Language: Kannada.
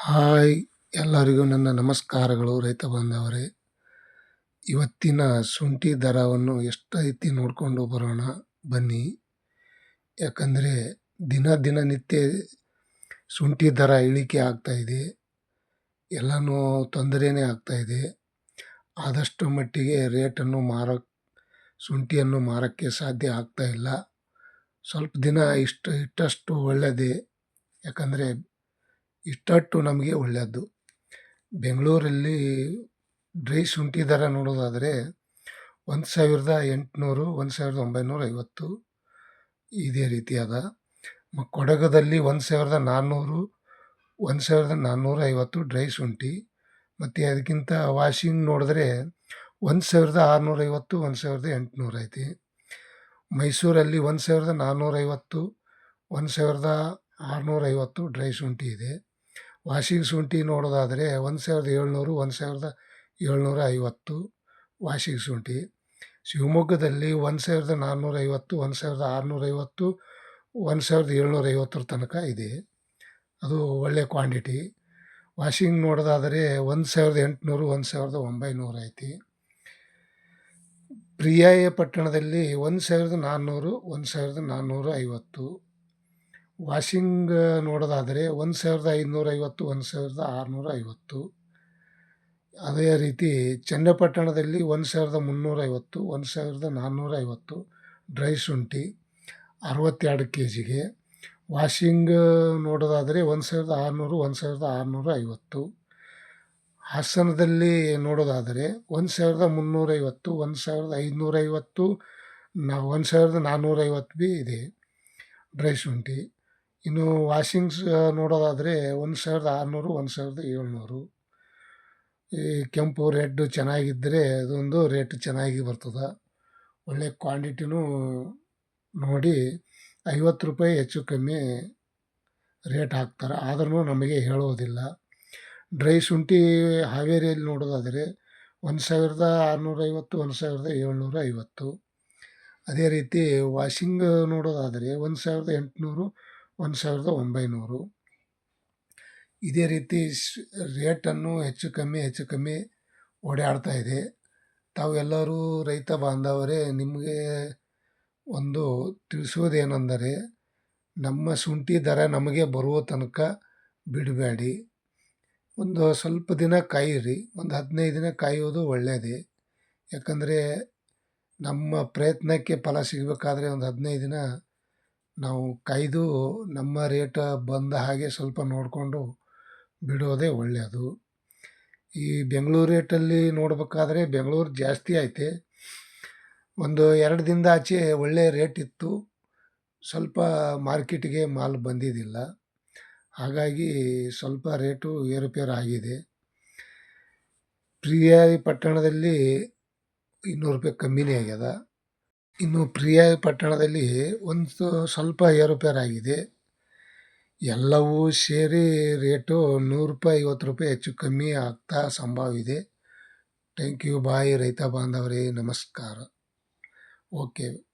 ಹಾಯ್ ಎಲ್ಲರಿಗೂ ನನ್ನ ನಮಸ್ಕಾರಗಳು, ರೈತ ಬಾಂಧವರೇ. ಇವತ್ತಿನ ಶುಂಠಿ ದರವನ್ನು ಎಷ್ಟೈತಿ ನೋಡಿಕೊಂಡು ಬರೋಣ, ಬನ್ನಿ. ಯಾಕಂದರೆ ದಿನ ದಿನನಿತ್ಯ ಶುಂಠಿ ದರ ಇಳಿಕೆ ಆಗ್ತಾ ಇದೆ. ಎಲ್ಲನೂ ತೊಂದರೆನೇ ಆಗ್ತಾ ಇದೆ. ಆದಷ್ಟು ಮಟ್ಟಿಗೆ ರೇಟನ್ನು ಮಾರ ಶುಂಠಿಯನ್ನು ಮಾರೋಕ್ಕೆ ಸಾಧ್ಯ ಆಗ್ತಾಯಿಲ್ಲ ಸ್ವಲ್ಪ ದಿನ ಇಷ್ಟು, ಇಟ್ಟಷ್ಟು ಒಳ್ಳೆಯದೇ ಯಾಕಂದರೆ ಇಷ್ಟಟ್ಟು ನಮಗೆ ಒಳ್ಳೆಯದು ಬೆಂಗಳೂರಲ್ಲಿ ಡ್ರೈ ಶುಂಠಿ ದರ ನೋಡೋದಾದರೆ ಒಂದು ಸಾವಿರದ ಎಂಟುನೂರು, ಒಂದು ಸಾವಿರದ ಒಂಬೈನೂರ ಐವತ್ತು ಇದೇ ರೀತಿಯಾದ ಮ, ಕೊಡಗದಲ್ಲಿ ಒಂದು ಸಾವಿರದ ನಾನ್ನೂರು ಒಂದು ಸಾವಿರದ ನಾನ್ನೂರ ಐವತ್ತು ಡ್ರೈ ಶುಂಠಿ ಮತ್ತು ಅದಕ್ಕಿಂತ ವಾಷಿಂಗ್ ನೋಡಿದ್ರೆ ಒಂದು ಸಾವಿರದ ಆರುನೂರೈವತ್ತು ಒಂದು ಸಾವಿರದ ಎಂಟುನೂರು ಐತಿ. ಮೈಸೂರಲ್ಲಿ ಒಂದು ಸಾವಿರದ ನಾನ್ನೂರೈವತ್ತು ಒಂದು ಸಾವಿರದ ಆರುನೂರೈವತ್ತು ಡ್ರೈ ಶುಂಠಿ ಇದೆ. ವಾಷಿಂಗ್ ಶುಂಠಿ ನೋಡೋದಾದರೆ ಒಂದು ಸಾವಿರದ ಏಳ್ನೂರು, ಒಂದು ಸಾವಿರದ ಏಳ್ನೂರ ಐವತ್ತು ವಾಷಿಂಗ್ ಶುಂಠಿ. ಶಿವಮೊಗ್ಗದಲ್ಲಿ ಒಂದು ಸಾವಿರದ ನಾನ್ನೂರೈವತ್ತು ಒಂದು ಸಾವಿರದ ಆರುನೂರೈವತ್ತು ಒಂದು ಸಾವಿರದ ಏಳ್ನೂರ ಐವತ್ತರ ತನಕ ಇದೆ. ಅದು ಒಳ್ಳೆಯ ಕ್ವಾಂಟಿಟಿ. ವಾಷಿಂಗ್ ನೋಡೋದಾದರೆ ಒಂದು ಸಾವಿರದ ಎಂಟುನೂರು, ಒಂದು ಸಾವಿರದ ಒಂಬೈನೂರು ಐತಿ. ಪ್ರಿಯಾಯ ಪಟ್ಟಣದಲ್ಲಿ ಒಂದು ಸಾವಿರದ ನಾನ್ನೂರು, ಒಂದು ಸಾವಿರದ ನಾನ್ನೂರ ಐವತ್ತು. ವಾಷಿಂಗ್ ನೋಡೋದಾದರೆ ಒಂದು ಸಾವಿರದ ಐನೂರೈವತ್ತು ಒಂದು ಸಾವಿರದ ಆರುನೂರ ಐವತ್ತು. ಅದೇ ರೀತಿ ಚನ್ನಪಟ್ಟಣದಲ್ಲಿ ಒಂದು ಸಾವಿರದ ಮುನ್ನೂರೈವತ್ತು ಒಂದು ಸಾವಿರದ ನಾನ್ನೂರ ಐವತ್ತು ಡ್ರೈ ಶುಂಠಿ ಅರವತ್ತೆರಡು ಕೆ ಜಿಗೆ ವಾಷಿಂಗ್ ನೋಡೋದಾದರೆ ಒಂದು ಸಾವಿರದ ಆರುನೂರು, ಒಂದು ಸಾವಿರದ ಆರುನೂರ ಐವತ್ತು. ಹಾಸನದಲ್ಲಿ ನೋಡೋದಾದರೆ ಒಂದು ಸಾವಿರದ ಮುನ್ನೂರೈವತ್ತು ಒಂದು ಸಾವಿರದ ಐದುನೂರೈವತ್ತು ನಾ, ಒಂದು ಸಾವಿರದ ನಾನ್ನೂರೈವತ್ತು ಭೀ ಇದೆ ಡ್ರೈ ಶುಂಠಿ. ಇನ್ನು ವಾಷಿಂಗ್ಸ್ ನೋಡೋದಾದರೆ ಒಂದು ಸಾವಿರದ ಆರುನೂರು, ಒಂದು ಸಾವಿರದ ಏಳ್ನೂರು. ಈ ಕೆಂಪು ರೆಡ್ಡು ಚೆನ್ನಾಗಿದ್ದರೆ ಅದೊಂದು ರೇಟ್ ಚೆನ್ನಾಗಿ ಬರ್ತದೆ. ಒಳ್ಳೆ ಕ್ವಾಂಟಿಟಿನೂ ನೋಡಿ ಐವತ್ತು ರೂಪಾಯಿ ಹೆಚ್ಚು ಕಮ್ಮಿ ರೇಟ್ ಹಾಕ್ತಾರೆ. ಆದ್ರೂ ನಮಗೆ ಹೇಳೋದಿಲ್ಲ. ಡ್ರೈ ಶುಂಠಿ ಹಾವೇರಿಯಲ್ಲಿ ನೋಡೋದಾದರೆ ಒಂದು ಸಾವಿರದ ಆರುನೂರೈವತ್ತು, ಒಂದು ಸಾವಿರದ ಏಳ್ನೂರ ಐವತ್ತು ಅದೇ ರೀತಿ ವಾಷಿಂಗ್ ನೋಡೋದಾದರೆ ಒಂದು ಸಾವಿರದ ಎಂಟುನೂರು ಒಂದು ಸಾವಿರದ ಒಂಬೈನೂರು. ಇದೇ ರೀತಿ ರೇಟನ್ನು ಹೆಚ್ಚು ಕಮ್ಮಿ ಹೆಚ್ಚು ಕಮ್ಮಿ ಓಡಾಡ್ತಾ ಇದೆ. ತಾವೆಲ್ಲರೂ ರೈತ ಬಾಂಧವರೇ, ನಿಮಗೆ ಒಂದು ತಿಳಿಸುವುದೇನೆಂದರೆ, ನಮ್ಮ ಶುಂಠಿ ದರ ನಮಗೆ ಬರುವ ತನಕ ಬಿಡಬೇಡಿ. ಒಂದು ಸ್ವಲ್ಪ ದಿನ ಕಾಯಿರಿ, ಒಂದು ಹದಿನೈದು ದಿನ ಕಾಯೋದು ಒಳ್ಳೆಯದೇ ಯಾಕಂದರೆ, ನಮ್ಮ ಪ್ರಯತ್ನಕ್ಕೆ ಫಲ ಸಿಗಬೇಕಾದ್ರೆ ಒಂದು ಹದಿನೈದು ದಿನ ನಾವು ಕಾಯ್ದು ನಮ್ಮ ರೇಟ ಬಂದ ಹಾಗೆ ಸ್ವಲ್ಪ ನೋಡಿಕೊಂಡು ಬಿಡೋದೇ ಒಳ್ಳೆಯದು. ಈ ಬೆಂಗಳೂರು ರೇಟಲ್ಲಿ ನೋಡಬೇಕಾದ್ರೆ ಬೆಂಗಳೂರು ಜಾಸ್ತಿ ಐತೆ ಒಂದು ಎರಡು ದಿನದ ಆಚೆ ಒಳ್ಳೆಯ ರೇಟ್ ಇತ್ತು. ಸ್ವಲ್ಪ ಮಾರ್ಕೆಟ್ಗೆ ಮಾಲ್ ಬಂದಿದ್ದಿಲ್ಲ. ಹಾಗಾಗಿ ಸ್ವಲ್ಪ ರೇಟು ಏರುಪೇರು ಆಗಿದೆ. ಪ್ರಿಯಾರಿ ಪಟ್ಟಣದಲ್ಲಿ ಇನ್ನೂರು ರೂಪಾಯಿ ಕಮ್ಮಿನೇ ಆಗ್ಯದ. ಇನ್ನು ಪ್ರಿಯ ಪಟ್ಟಣದಲ್ಲಿ ಒಂದು ಸ್ವಲ್ಪ ಏರುಪೇರಾಗಿದೆ ಎಲ್ಲವೂ ಸೇರಿ ರೇಟು ನೂರು ರೂಪಾಯಿ, ಐವತ್ತು ರೂಪಾಯಿ ಹೆಚ್ಚು ಕಮ್ಮಿ ಆಗ್ತಾ ಸಂಭವ ಇದೆ ಥ್ಯಾಂಕ್ ಯು. ಬಾಯ್ ರೈತ ಬಾಂಧವರೇ, ನಮಸ್ಕಾರ. ಓಕೆ.